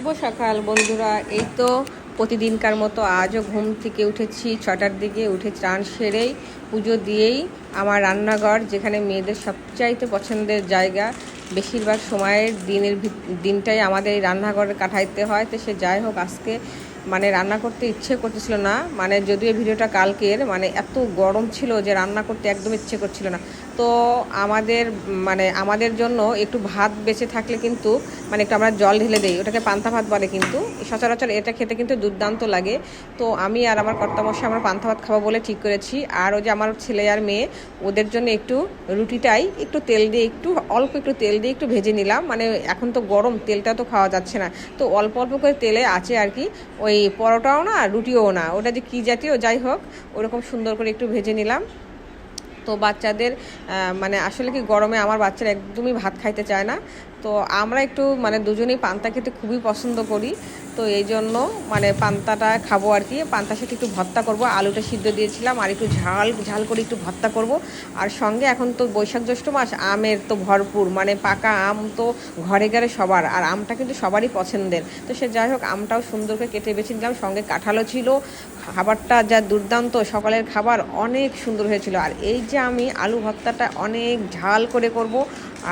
শুভ সকাল বন্ধুরা। এই তো প্রতিদিনকার মতো আজও ঘুম থেকে উঠেছি, ছটার দিকে উঠে চান সেরেই পুজো দিয়েই আমার রান্নাঘর, যেখানে মেয়েদের সবচাইতে পছন্দের জায়গা। বেশিরভাগ সময়ের দিনের দিনটাই আমাদের এই রান্নাঘরে কাটাইতে হয়। তো সে যাই হোক, আজকে মানে রান্না করতে ইচ্ছে করতেছিল না। মানে যদিও ভিডিওটা কালকের মানে এত গরম ছিল যে রান্না করতে একদম ইচ্ছে করছিল না। তো আমাদের মানে আমাদের জন্য একটু ভাত বেঁচে থাকলে কিন্তু মানে একটু আমরা জল ঢেলে দিই। ওটাকে পান্তা ভাত বলে কিন্তু। সচরাচর এটা খেতে কিন্তু দুর্দান্ত লাগে। তো আমি আর আমার কর্তামশাই আমরা পান্তা ভাত খাব বলে ঠিক করেছি। আর ওই যে আমার ছেলে আর মেয়ে, ওদের জন্য একটু রুটিটাই একটু তেল দিয়ে একটু, অল্প একটু তেল দিয়ে একটু ভেজে নিলাম। মানে এখন তো গরম, তেলটা তো খাওয়া যাচ্ছে না। তো অল্প অল্প করে তেলে আছে আর কি। ওই পরোটাও না, রুটিও না। ওটা যে কী জাতীয়, যাই হোক, ওরকম সুন্দর করে একটু ভেজে নিলাম। তো বাচ্চাদের মানে আসলে কি গরমে আমার বাচ্চারা একদমই ভাত খাইতে চায় না। তো আমরা একটু মানে দুজনেই পান্তা খেতে খুবই পছন্দ করি। তো এই জন্য মানে পান্তাটা খাব আর কি। পান্তার সাথে একটু ভর্তা করব। আলুটা সিদ্ধ দিয়েছিলাম আর একটু ঝাল ঝাল করে একটু ভর্তা করব। আর সঙ্গে এখন তো বৈশাখ জ্যৈষ্ঠ মাস, আমের তো ভরপুর। মানে পাকা আম তো ঘরে ঘরে সবার। আর আমটা কিন্তু সবারই পছন্দের। তো সে যাই হোক, আমটাও সুন্দর করে কেটে বেছে নিলাম। সঙ্গে কাঁঠালও ছিল। খাবারটা যা দুর্দান্ত, সকালের খাবার অনেক সুন্দর হয়েছিল। আর এই যে আমি আলু ভর্তাটা অনেক ঝাল করে করব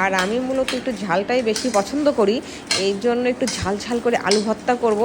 আর আমি মূলত একটু ঝালটাই বেশি পছন্দ করি। এই জন্য একটু ঝাল ঝাল করে আলু ভর্তা করব।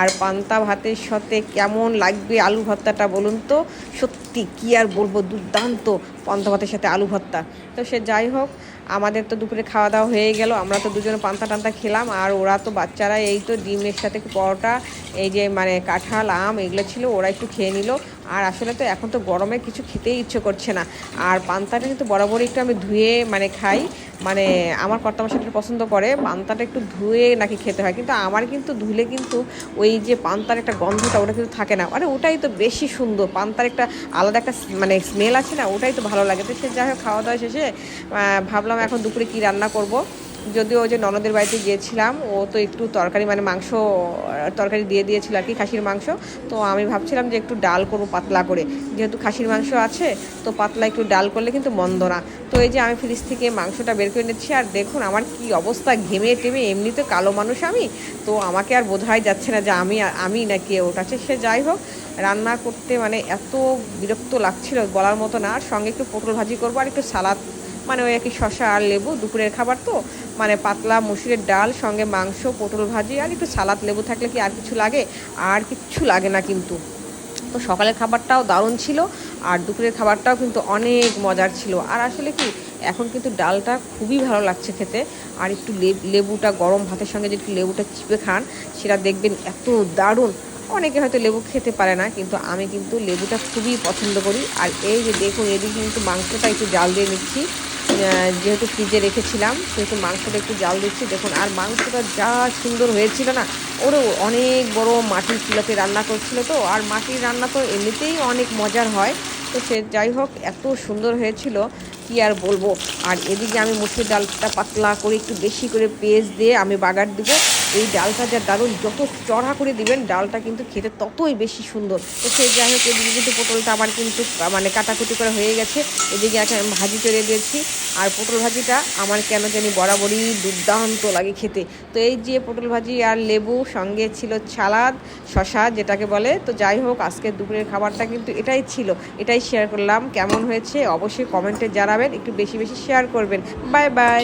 আর পান্তা ভাতের সাথে কেমন লাগবে আলু ভর্তাটা বলুন তো? সত্যি কি আর বলব, দুর্দান্ত পান্তা ভাতের সাথে আলু ভর্তা। তো সে যাই হোক, আমাদের তো দুপুরে খাওয়া দাওয়া হয়ে গেল, আমরা তো দুজনে পান্তা টান্তা খেলাম, আর ওরা তো বাচ্চারা এই তো ডিমের সাথে পরোটা, এই যে মানে কাঁঠাল, আম, এগুলো ছিল, ওরা একটু খেয়ে নিল। আর আসলে তো এখন তো গরমে কিছু খেতেই ইচ্ছে করছে না। আর পান্তাটা কিন্তু বরাবরই একটু আমি ধুয়ে মানে খাই। মানে আমার কর্তামার সাথে পছন্দ করে, পান্তাটা একটু ধুয়ে নাকি খেতে হয়। কিন্তু আমার কিন্তু ধুলে কিন্তু ওই যে পান্তার একটা গন্ধটা ওটা কিন্তু থাকে না। আরে ওটাই তো বেশি সুন্দর। পান্তার একটা আলাদা একটা মানে স্মেল আছে না, ওটাই তো ভালো লাগে। তো সে যাই হোক, খাওয়া দাওয়া শেষে ভাবলাম এখন দুপুরে কি রান্না করব? যদিও যে ননদের বাড়িতে গিয়েছিলাম, ও তো একটু তরকারি মানে মাংস, তরকারি দিয়ে দিয়েছিল আর কি, খাসির মাংস। তো আমি ভাবছিলাম যে একটু ডাল করব পাতলা করে। যেহেতু খাসির মাংস আছে, তো পাতলা একটু ডাল করলে কিন্তু মন্দ না। তো এই যে আমি ফ্রিজ থেকে মাংসটা বের করে নিচ্ছি, আর দেখুন আমার কি অবস্থা, ঘেমে টেমে, এমনিতে কালো মানুষ আমি। তো আমাকে আর বোঝাই যাচ্ছে না যে আমি আমি নাকি ওটা আছে সে যাই হোক, রান্না করতে মানে এত বিরক্ত লাগছিল বলার মতো না। আর সঙ্গে একটু পটল ভাজি করব, আর একটু সালাদ মানে ওই একই শশা আর লেবু, দুপুরের খাবার তো। মানে পাতলা মুসুরের ডাল, সঙ্গে মাংস, পটল ভাজি আর একটু সালাদ, লেবু থাকলে কি আর কিছু লাগে? আর কিচ্ছু লাগে না কিন্তু। তো সকালের খাবারটাও দারুণ ছিল, আর দুপুরের খাবারটাও কিন্তু অনেক মজার ছিল। আর আসলে কি, এখন কিন্তু ডালটা খুবই ভালো লাগছে খেতে। আর একটু লেবুটা গরম ভাতের সঙ্গে যে একটু লেবুটা চিপে খান, সেটা দেখবেন এত দারুণ। অনেকে হয়তো লেবু খেতে পারে না, কিন্তু আমি কিন্তু লেবুটা খুবই পছন্দ করি। আর এই যে দেখুন, এদিকে কিন্তু মাংসটা একটু জাল দিয়ে নিচ্ছি। যেহেতু ফ্রিজে রেখেছিলাম, সেহেতু মাংসটা একটু জাল দিচ্ছি। দেখুন, আর মাংসটা যা সুন্দর হয়েছিল না ওরও অনেক বড় মাটির চুলাতে রান্না করছিল তো, আর মাটির রান্না তো এমনিতেই অনেক মজার হয়। তো সে যাই হোক, এত সুন্দর হয়েছিল। কি আর বলব? আর এদিকে আমি মুসুর ডালটা পাতলা করে একটু বেশি করে পেঁয়াজ দিয়ে আমি বাগার দিব। এই ডালটা যা দারুণ, যত চড়া করে দিবেন, ডালটা কিন্তু খেতে ততই বেশি সুন্দর। তো সেই যাই হোক, এদিকে কিন্তু পটলটা আমার কিন্তু মানে কাটাকুটি করে হয়ে গেছে। এদিকে একটা আমি ভাজি চড়িয়ে দিয়েছি। আর পটল ভাজিটা আমার কেন জানি বরাবরই দুর্দান্ত লাগে খেতে। তো এই যে পটল ভাজি আর লেবু, সঙ্গে ছিল সালাদ শশা যেটাকে বলে। তো যাই হোক আজকে দুপুরের খাবারটা কিন্তু এটাই ছিল। এটাই শেয়ার করলাম। কেমন হয়েছে? অবশ্যই কমেন্টে জানাবেন একটু বেশি বেশি শেয়ার করবেন। Bye bye